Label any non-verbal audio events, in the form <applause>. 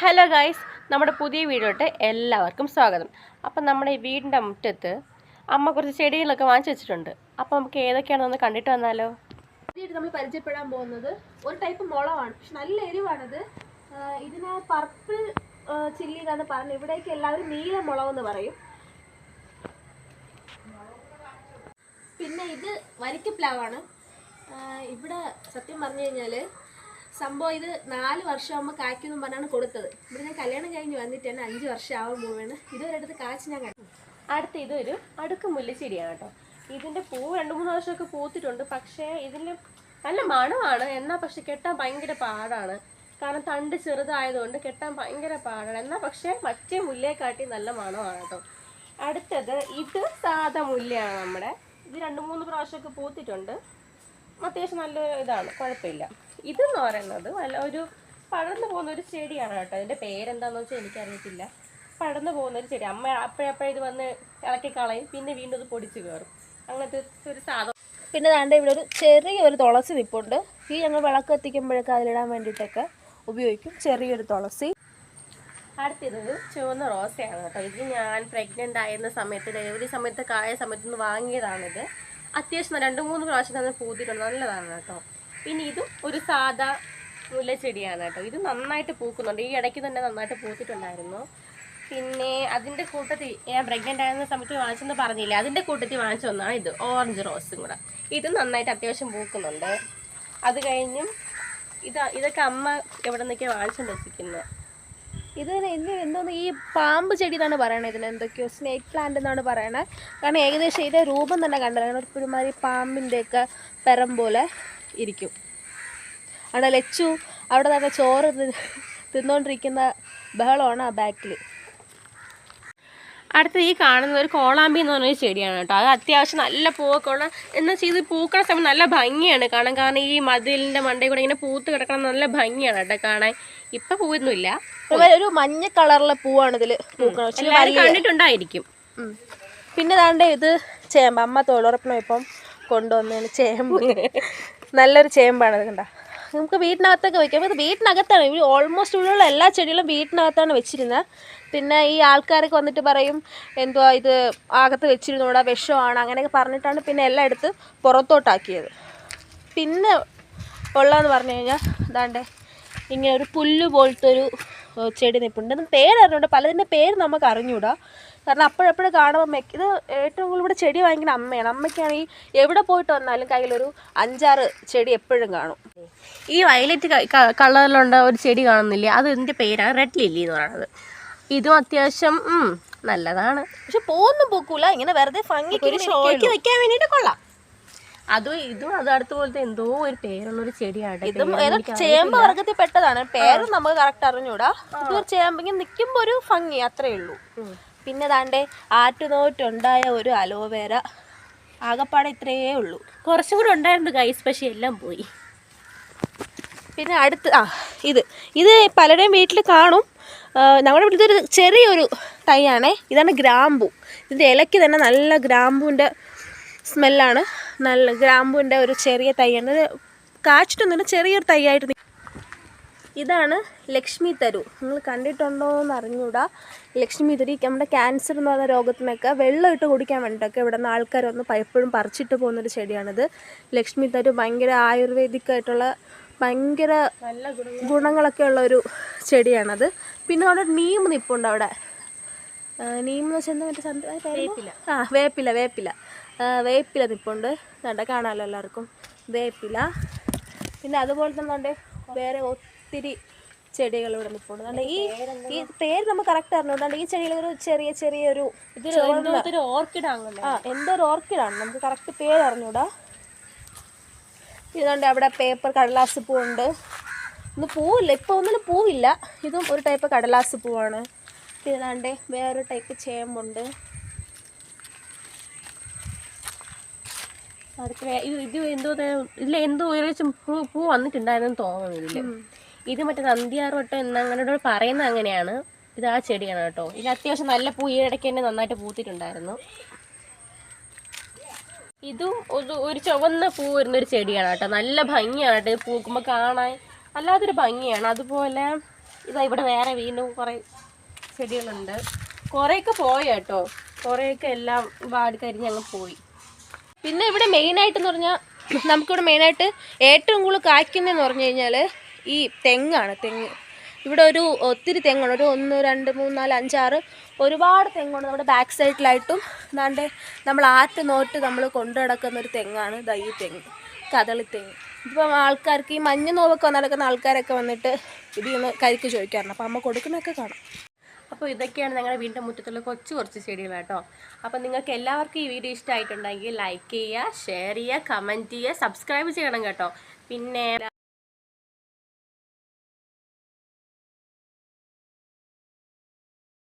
Guys നമ്മുടെ പുതിയ വീഡിയോട്ട് എല്ലാവർക്കും സ്വാഗതം. അപ്പം നമ്മുടെ ഈ വീടിന്റെ മുറ്റത്ത് അമ്മ കുറച്ച് ചെടികളൊക്കെ വാങ്ങിച്ചു വെച്ചിട്ടുണ്ട്. അപ്പം നമുക്ക് ഏതൊക്കെയാണെന്ന് കണ്ടിട്ട് വന്നാലോ? ആദ്യമായിട്ട് നമ്മൾ പരിചയപ്പെടാൻ പോകുന്നത് ഒരു ടൈപ്പ് മുളവാണ്. പക്ഷെ നല്ല എരിവാണത്. ഇതിനെ പർപ്പിൾ ചില്ലി എന്നാണ് പറഞ്ഞത്. ഇവിടേക്ക് എല്ലാവരും നീല മുളകെന്ന് പറയും. പിന്നെ ഇത് വരിക്കപ്ലാവാണ് ഇവിടെ സത്യം പറഞ്ഞു കഴിഞ്ഞാൽ സംഭവം ഇത് നാല് വർഷമാകുമ്പോൾ കായ്ക്കുമെന്ന് പറഞ്ഞാണ് കൊടുത്തത്. ഇവിടെ ഞാൻ കല്യാണം കഴിഞ്ഞ് വന്നിട്ട് തന്നെ അഞ്ച് വർഷം ആവാൻ പോവാണ് അടുത്ത് കാച്ച് ഞാൻ കണ്ടു. അടുത്ത ഇതൊരു അടുക്ക് മുല്ലച്ചെടിയാണ് കേട്ടോ. ഇതിന്റെ പൂ രണ്ട് മൂന്ന് വർഷമൊക്കെ പൂത്തിട്ടുണ്ട്. പക്ഷേ ഇതിൽ നല്ല മണമാണ്. എന്നാൽ പക്ഷെ കെട്ടാൻ ഭയങ്കര പാടാണ്. കാരണം തണ്ട് ചെറുതായതുകൊണ്ട് കെട്ടാൻ ഭയങ്കര പാടാണ്. എന്നാൽ പക്ഷേ മറ്റേ മുല്ലയെക്കാട്ടി നല്ല മണമാണ് കേട്ടോ. അടുത്തത് ഇത് സാധാ മുല്ലയാണ് നമ്മുടെ. ഇത് രണ്ട് മൂന്ന് പ്രാവശ്യമൊക്കെ പൂത്തിട്ടുണ്ട്. അത്യാവശ്യം നല്ല ഇതാണ്. കുഴപ്പമില്ല. ഇതെന്ന് പറയുന്നത് നല്ല ഒരു പടർന്നു പോകുന്ന ഒരു ചെടിയാണ് കേട്ടോ. അതിന്റെ പേരെന്താണെന്ന് വെച്ചാൽ എനിക്കറിയത്തില്ല. പടർന്നു പോകുന്ന ഒരു ചെടി. അമ്മ അപ്പോഴപ്പോഴും ഇത് വന്ന് ഇളക്കി കളയും. പിന്നെ വീണ്ടും ഇത് പൊടിച്ച് കയറും അങ്ങനത്തെ ഒരു സാധനം. പിന്നെ ദാണ്ട് ഇവിടെ ഒരു ചെറിയൊരു തുളസി നിപ്പുണ്ട്. ഈ ഞങ്ങൾ വിളക്ക് എത്തിക്കുമ്പോഴൊക്കെ അതിലിടാൻ വേണ്ടിയിട്ടൊക്കെ ഉപയോഗിക്കും. ചെറിയൊരു തുളസി. അടുത്തത് ചുവന്ന റോസയാണ് കേട്ടോ. ഇത് ഞാൻ പ്രഗ്നന്റ് ആയിരുന്ന സമയത്ത് ഡെലിവറി സമയത്ത് കായ സമയത്ത് നിന്ന് വാങ്ങിയതാണിത്. അത്യാവശ്യം രണ്ട് മൂന്ന് പ്രാവശ്യം തന്നെ പൂത്തിട്ടുണ്ട്. നല്ലതാണ് കേട്ടോ. പിന്നെ ഇതും ഒരു സാധാ മുല്ലച്ചെടിയാണ് കേട്ടോ. ഇത് നന്നായിട്ട് പൂക്കുന്നുണ്ട്. ഈ ഇടയ്ക്ക് തന്നെ നന്നായിട്ട് പൂത്തിട്ടുണ്ടായിരുന്നു. പിന്നെ അതിന്റെ കൂട്ടത്തിൽ ഞാൻ പ്രഗ്നന്റ് ആയിരുന്ന സമയത്ത് വാങ്ങിച്ചെന്ന് പറഞ്ഞില്ല? അതിന്റെ കൂട്ടത്തിൽ വാങ്ങിച്ച ഒന്നാണ് ഇത്. ഓറഞ്ച് റോസും കൂടെ. ഇത് നന്നായിട്ട് അത്യാവശ്യം പൂക്കുന്നുണ്ട്. അത് കഴിഞ്ഞും ഇത് ഇതൊക്കെ അമ്മ എവിടെ നിന്നൊക്കെയാണ് വാങ്ങിച്ചുകൊണ്ട് വെച്ചിരിക്കുന്നത് ഇത് ഇന്ന് എന്തോന്ന് ഈ പാമ്പ് ചെടി എന്നാണ് പറയണത് ഇതിന്? എന്തൊക്കെയോ സ്നേക്ക് പ്ലാന്റ് എന്നാണ് പറയണത് കാരണം ഏകദേശം ഇതിന്റെ രൂപം തന്നെ കണ്ടത് ഒരു ഒരുമാതിരി പാമ്പിന്റെയൊക്കെ പെരം പോലെ. ഇരിക്കും. അവിടെ ലച്ചു അവിടെ തന്നെ ചോറ് തിന്നുകൊണ്ടിരിക്കുന്ന ബഹളമാണ് ആ ബാക്കിൽ അടുത്ത ഈ കാണുന്ന ഒരു കോളാമ്പി എന്ന് പറഞ്ഞൊരു ചെടിയാണ് കേട്ടോ. അത് അത്യാവശ്യം നല്ല പൂവൊക്കെ ഉള്ള എന്ന് വെച്ചാൽ ഇത് പൂക്കണ സമയം നല്ല ഭംഗിയാണ് കാണാൻ. കാരണം ഈ മതിലിന്റെ മണ്ടയിൽ കൂടെ ഇങ്ങനെ പൂത്ത് കിടക്കണം നല്ല ഭംഗിയാണ് കേട്ടോ കാണാൻ. ഇപ്പം പൂവൊന്നുമില്ല. ഒരു മഞ്ഞ കളറുള്ള പൂവാണ് ഇതിൽ കണ്ടിട്ടുണ്ടായിരിക്കും. പിന്നെ ദാണ്ട് ഇത് ചേമ്പ്. അമ്മ തൊഴിലുറപ്പിന് ഇപ്പം കൊണ്ടുവന്നതിന് ചേമ്പ്. <laughs> നല്ലൊരു ചേമ്പാണ് അത് കണ്ട. നമുക്ക് വീട്ടിനകത്തൊക്കെ വെക്കാം. ഇത് വീട്ടിനകത്താണ്. ഇവർ ഓൾമോസ്റ്റ് ഇവിടെയുള്ള എല്ലാ ചെടികളും വീട്ടിനകത്താണ് വെച്ചിരുന്നത്. പിന്നെ ഈ ആൾക്കാരൊക്കെ വന്നിട്ട് പറയും എന്തുവാ ഇത് അകത്ത് വെച്ചിരുന്നൂടാ വിഷമാണ് അങ്ങനെയൊക്കെ പറഞ്ഞിട്ടാണ് പിന്നെ എല്ലാം എടുത്ത് പുറത്തോട്ടാക്കിയത്. പിന്നെ ഉള്ളതെന്ന് പറഞ്ഞു കഴിഞ്ഞാൽ ഇതാണ്ടേ ഇങ്ങനെ ഒരു പുല്ല് പോലത്തെ ഒരു ചെടി നിൽപ്പുണ്ട് ഇത് പേരറിഞ്ഞൂടാ. പലതിന്റെ പേര് നമുക്ക് അറിഞ്ഞൂടാ കാരണം അപ്പോഴപ്പോഴും കാണുമ്പോൾ ഇത് ഏറ്റവും കൂടുതൽ ഇവിടെ ചെടി വാങ്ങിക്കുന്ന അമ്മയാണ്. അമ്മയ്ക്കാണെങ്കിൽ എവിടെ പോയിട്ട് വന്നാലും കയ്യിലൊരു അഞ്ചാറ് ചെടി എപ്പോഴും കാണും. ഈ വയലറ്റ് കളറിലുള്ള ഒരു ചെടി കാണുന്നില്ലേ? അത് ഇതിന്റെ പേരാണ് റെഡ് ലില്ലി എന്ന് പറയുന്നത് ഇതും അത്യാവശ്യം നല്ലതാണ്. പക്ഷെ പോകുന്നും പോക്കൂല. ഇങ്ങനെ വെറുതെ ഭംഗിക്ക് ഒരു ഷോയ്ക്ക് വെക്കാൻ വേണ്ടിയിട്ട് കൊള്ളാം. അതും ഇതും അത് അടുത്ത പോലത്തെ എന്തോ ഒരു പേരുള്ള ഒരു ചെടിയാണ് ഇതും ഏതോ ചേമ്പ് വർഗത്തിൽ പെട്ടതാണ്. പേര് നമുക്ക് കറക്റ്റ് അറിഞ്ഞൂടാ. ഇത് ഒരു ചേമ്പ് ഇങ്ങനെ നിൽക്കുമ്പോൾ ഒരു ഭംഗി അത്രേ ഉള്ളൂ. പിന്നെ താണ്ടെ ആറ്റുനോറ്റുണ്ടായ ഒരു അലോവേര. ആകപ്പാടെ ഇത്രയേ ഉള്ളൂ. കുറച്ചും കൂടെ ഉണ്ടായിരുന്നു ഗൈസ് പക്ഷെ എല്ലാം പോയി. പിന്നെ അടുത്ത് ആ ഇത്. ഇത് പലരുടെയും വീട്ടിൽ കാണും. ഞങ്ങളുടെ വീട്ടിലൊരു ഇതൊരു ചെറിയൊരു തൈയാണേ. ഇതാണ് ഗ്രാമ്പു. ഇതിന്റെ ഇലയ്ക്ക് തന്നെ നല്ല ഗ്രാമ്പുവിന്റെ സ്മെല്ലാണ്. നല്ല ഗ്രാമ്പുവിന്റെ ഒരു ചെറിയ തൈയാണ്. കാച്ചിട്ടൊന്നും ചെറിയൊരു തൈയായിട്ട് ഇതാണ് ലക്ഷ്മി തരു. നിങ്ങൾ കണ്ടിട്ടുണ്ടോ എന്ന് അറിഞ്ഞൂടാ. ലക്ഷ്മി തരു നമ്മുടെ ക്യാൻസർ എന്ന് പറയുന്ന രോഗത്തിനൊക്കെ വെള്ളം ഇട്ട് കുടിക്കാൻ വേണ്ടിയിട്ടൊക്കെ ഇവിടെ നിന്ന് ആൾക്കാർ വന്ന് പലപ്പോഴും പറിച്ചിട്ട് പോകുന്നൊരു ചെടിയാണിത്. ലക്ഷ്മി തരു ഭയങ്കര ആയുർവേദിക്കായിട്ടുള്ള ഭയങ്കര ഗുണങ്ങളൊക്കെ ഉള്ള ഒരു ചെടിയാണത്. പിന്നെ അവിടെ നീം നിപ്പുണ്ട് അവിടെ. നീം എന്ന് വെച്ചാൽ എന്താ മറ്റേ സന്ത- ആ വേപ്പില വേപ്പില. വേപ്പില നിപ്പുണ്ട്. കണ്ട കാണാമല്ലോ എല്ലാവർക്കും. വേപ്പില. പിന്നെ അതുപോലെ തന്നെ ഉണ്ട് വേറെ ഒത്തിരി ചെടികൾ ഇവിടെ നിപ്പുണ്ട്. ഈ ഈ പേര് നമുക്ക് കറക്റ്റ് അറിഞ്ഞുകൊണ്ട് ഈ ചെടികൾ ഒരു ചെറിയ ചെറിയൊരു എന്തോ ഒരു ഓർക്കിഡ് ആണല്ലോ ആ എന്തോ ഒരു ഓർക്കിഡാണ് നമുക്ക് കറക്റ്റ് പേര് അറിഞ്ഞൂടാ ഇതുകൊണ്ട് അവിടെ പേപ്പർ കടലാസ് പൂവുണ്ട്. ഇന്ന് പൂവില്ല ഇപ്പോൾ ഒന്നിനും പൂവില്ല. ഇതും ഒരു ടൈപ്പ് കടലാസ് പൂവാണ്. പിന്നെ ഇതാണ്ട് വേറൊരു ടൈപ്പ് ചേമ്പുണ്ട്. അടുത്ത ഇത് എന്തോ ഇതിൽ എന്തോ ഏകദേശം പൂ പൂ വന്നിട്ടുണ്ടായിരുന്നു തോന്നുന്നില്ല ഇത് മറ്റേ നന്ദിയാറോട്ടോ എന്നങ്ങനോട് പറയുന്നത് അങ്ങനെയാണ്. ഇത് ആ ചെടിയാണ് കേട്ടോ. ഇത് അത്യാവശ്യം നല്ല പൂ ഈ ഇടയ്ക്ക് തന്നെ നന്നായിട്ട് പൂത്തിട്ടുണ്ടായിരുന്നു. ഇതും ഒരു ഒരു ചുവന്ന പൂ വരുന്ന ഒരു ചെടിയാണ് കേട്ടോ. നല്ല ഭംഗിയാണ് കേട്ടോ ഇത് പൂക്കുമ്പോൾ കാണാൻ. അല്ലാതൊരു ഭംഗിയാണ്. അതുപോലെ ഇതാ ഇവിടെ വേറെ വീണ്ടും കുറേ ചെടികളുണ്ട്. കുറേയൊക്കെ പോയി കേട്ടോ. കുറേയൊക്കെ എല്ലാം വാടി കരിഞ്ഞ് അങ്ങ് പോയി. പിന്നെ ഇവിടെ മെയിനായിട്ടെന്ന് പറഞ്ഞാൽ നമുക്കിവിടെ മെയിനായിട്ട് ഏറ്റവും കൂടുതൽ കായ്ക്കുന്നതെന്ന് പറഞ്ഞു കഴിഞ്ഞാൽ ഈ തെങ്ങാണ്. തെങ്ങ്. ഇവിടെ ഒരു ഒത്തിരി തെങ്ങാണ്. ഒരു ഒന്ന് രണ്ട് മൂന്ന് നാല് അഞ്ചാറ് ഒരുപാട് തെങ്ങുണ്ട്. നമ്മുടെ ബാക്ക് സൈഡിലായിട്ടും അതാണ്ട് നമ്മൾ ആറ്റ് നോട്ട് നമ്മൾ കൊണ്ടു നടക്കുന്ന ഒരു തെങ്ങാണ്. ദൈ തെങ്ങ്. കദളി തെങ്ങ്. ഇപ്പം ആൾക്കാർക്ക് ഈ മഞ്ഞ നോവൊക്കെ നടക്കുന്ന ആൾക്കാരൊക്കെ വന്നിട്ട് ഇതിൽ നിന്ന് കരിക്ക് ചോദിക്കാറുണ്ട്. അപ്പം അമ്മ കൊടുക്കുന്നതൊക്കെ കാണാം. അപ്പോൾ ഇതൊക്കെയാണ് ഞങ്ങളുടെ വീടിന്റെ മുറ്റത്തുള്ള കൊച്ചു കുറച്ച് ചെടികൾ കേട്ടോ. അപ്പോൾ നിങ്ങൾക്ക് എല്ലാവർക്കും ഈ വീഡിയോ ഇഷ്ടമായിട്ടുണ്ടെങ്കിൽ ലൈക്ക് ചെയ്യുക ഷെയർ ചെയ്യുക കമന്റ് ചെയ്യുക സബ്സ്ക്രൈബ് ചെയ്യണം കേട്ടോ. പിന്നെ